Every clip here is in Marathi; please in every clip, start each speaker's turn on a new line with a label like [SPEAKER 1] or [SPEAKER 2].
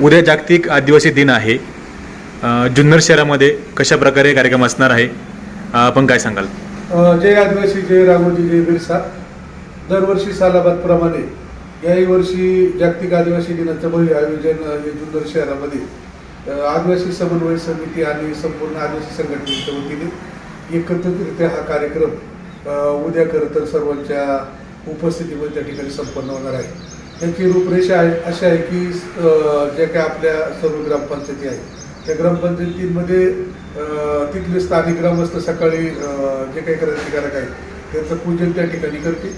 [SPEAKER 1] उद्या जागतिक आदिवासी दिन आहे. जुन्नर शहरामध्ये कशा प्रकारे कार्यक्रम असणार आहे? आपण काय सांगाल?
[SPEAKER 2] जय आदिवासी जय राघोजी जय बिरसा. दरवर्षी सालाबादप्रमाणे याही वर्षी जागतिक आदिवासी दिनाचं भव्य आयोजन हे जुन्नर शहरामध्ये. आदिवासी समन्वय समिती आणि संपूर्ण आदिवासी संघटनेच्या वतीने एकत्रितरित्या हा कार्यक्रम उद्या खरं तर सर्वांच्या उपस्थितीमध्ये त्या ठिकाणी संपन्न होणार आहे. त्यांची रूपरेषा आहे अशी आहे की ज्या काय आपल्या सर्व ग्रामपंचायती आहेत. त्या ग्रामपंचायतींमध्ये तिथले स्थानिक ग्रामस्थ सकाळी जे काही क्रांतिकारक आहेत त्यांचं पूजन त्या ठिकाणी करते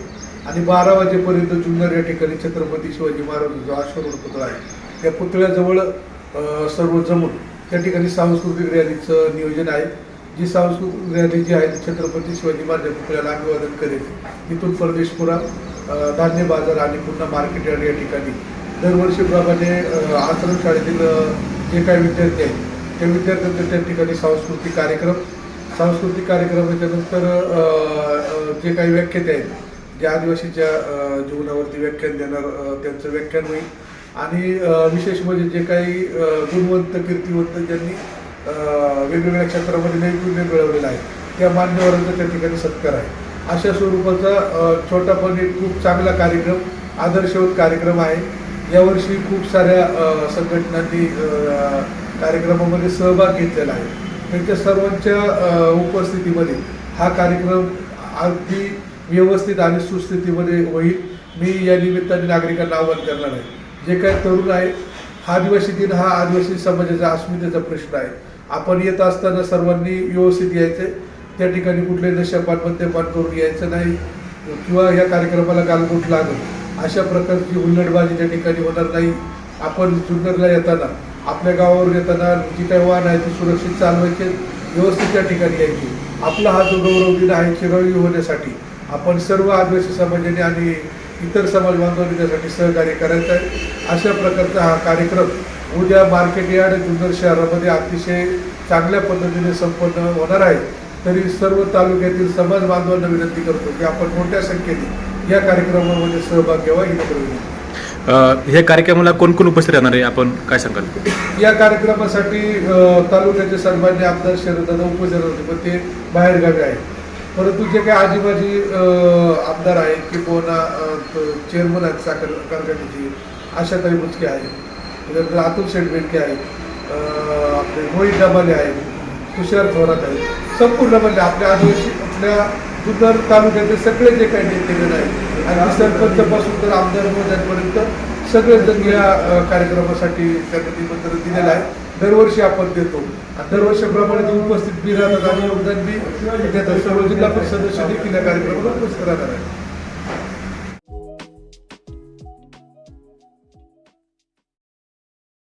[SPEAKER 2] आणि बारा वाजेपर्यंत जुन्नर या ठिकाणी छत्रपती शिवाजी महाराज जो अश्वरूढ पुतळा आहे त्या पुतळ्याजवळ सर्व जमून त्या ठिकाणी सांस्कृतिक रॅलीचं नियोजन आहे. जी सांस्कृतिक रॅली जी आहे ती छत्रपती शिवाजी महाराज पुतळ्याला अभिवादन करेल. तिथून परदेशपुरा धान्य बाजार आणि पुन्हा मार्केट यार्ड या ठिकाणी. दरवर्षीप्रमाणे अ, आश्रम शाळेतील जे काही विद्यार्थी आहेत त्या विद्यार्थ्यांचे त्या ठिकाणी सांस्कृतिक कार्यक्रम सांस्कृतिक कार्यक्रम त्यानंतर जे काही व्याख्याते आहेत जे आदिवासीच्या जीवनावरती व्याख्यान देणार त्यांचं व्याख्यान होईल. आणि विशेष म्हणजे जे काही गुणवंत कीर्तिवंत ज्यांनी वेगवेगळ्या क्षेत्रामध्ये नैपुण्य मिळवलेलं आहे त्या मान्यवरांचा त्या ठिकाणी सत्कार आहे. अशा स्वरूपाचा छोटा पण एक खूप चांगला कार्यक्रम आदर्शवत कार्यक्रम आहे. यावर्षी खूप साऱ्या संघटनांनी कार्यक्रमामध्ये सहभाग घेतलेला आहे. त्यांच्या सर्वांच्या उपस्थितीमध्ये हा कार्यक्रम अगदी व्यवस्थित आणि सुस्थितीमध्ये होईल. मी या निमित्ताने नागरिकांना आवाहन करणार आहे. जे काही तरुण आहे हा आदिवासी दिन हा आदिवासी समाजाचा अस्मितेचा प्रश्न आहे. आपण येत असताना सर्वांनी व्यवस्थित यायचं. त्या ठिकाणी कुठले नशापान मद्यपान करून यायचं नाही किंवा या कार्यक्रमाला गालबोट लागत अशा प्रकारची हुल्लडबाजी त्या ठिकाणी होणार नाही. आपण जुन्नरला येताना आपल्या गावावर येताना जी काही वाहन आहे ती सुरक्षित चालवायचे व्यवस्थित त्या ठिकाणी यायची. आपला हा जो गौरव दिन आहे चिरळी होण्यासाठी आपण सर्व आदिवासी समाजाने आणि इतर समाज बांधवांनी त्यासाठी सहकार्य करायचं आहे. अशा प्रकारचा हा कार्यक्रम उद्या मार्केट यार्ड जुन्नर शहरामध्ये अतिशय चांगल्या पद्धतीने संपन्न होणार आहे. तरी सर्व तालुक्यातील समाज बांधवांना विनंती करतो की आपण मोठ्या संख्येने या कार्यक्रमामध्ये सहभाग घ्यावा ही नम्र विनंती.
[SPEAKER 1] ह्या कार्यक्रमाला कोण कोण उपस्थित राहणार आहे? आपण काय सांगाल?
[SPEAKER 2] या कार्यक्रमासाठी तालुक्याचे सन्मान्य आमदार शरददादा उपस्थित होते पण ते बाहेरगावी आहेत. परंतु जे काही आजीबाजी आमदार आहेत किंवा चेअरमन आहेत साखर कारखान्याची आशाताई बुचके आहेत अतुल शेठ बेडके आहेत आपले मोहित डबाले आहेत तुषार थोरात आहेत. संपूर्ण म्हणजे आपल्या आदिवासी आपल्या जुन्नर तालुक्यातले सगळे जे काही नेतेगण आहेत आणि सरपंचपासून तर आमदार मोद्यांपर्यंत सगळेजण या कार्यक्रमासाठी त्यांना निमंत्रण दिलेलं आहे. दरवर्षी आपण देतो. आणि दरवर्षीप्रमाणे ते उपस्थित बी राहतात आणि योगदान बी देतात. सर्व जिल्हा परिषद सदस्य देखील या कार्यक्रमाला उपस्थित राहणार आहे